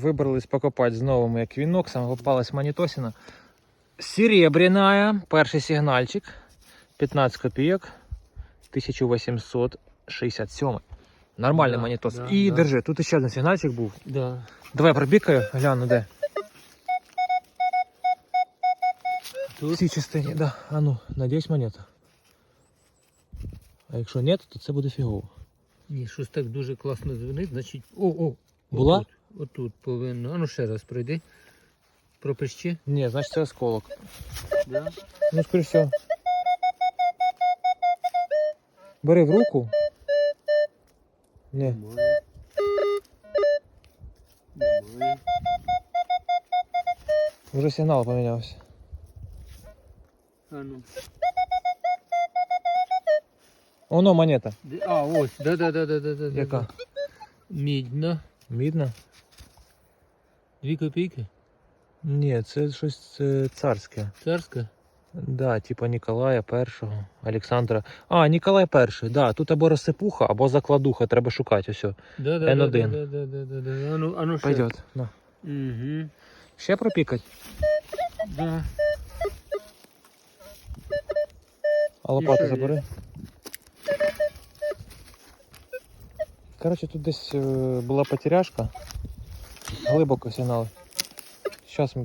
Вибрались покопати знову ми еквіноксом, попалась монітосина. Серебряная, перший сигнальчик. 15 копійок. 1867. Нормальний Да, монітос. да, І да. держи, тут ще один сигнальчик був. Да. Давай пробікаю, гляну де. В цій частині, да. А ну, надіюсь, монета. А якщо ні, то це буде фігово. ні, щось так дуже класно дзвонить, значить. О, о! Була? Отут, повинно. А ну ще раз пройди. Пропищи. Ні, значить це осколок. Да? Ну, скоріше всього. Бери в руку. Ні. Немає. Немає. Вже сигнал помінявся. А ну. Оно монета. А, ось, да, да, да, да, да, да. да. Яка? Мідна. Мідна? Дві копійки. Ні, це щось царське. Царська. Да, типа Ніколая першого, Олександра. А, Ніколай перший, да. Тут або розсипуха, або закладуха, треба шукати ось. Да, да, N1. Да, да, да, да, да. А ну, а ну ще. Пойдет. На. Угу. Ще пропікать. Да. А лопату забери. Коротше, тут десь е, була потеряшка. Глибоко сигнал. Зараз ми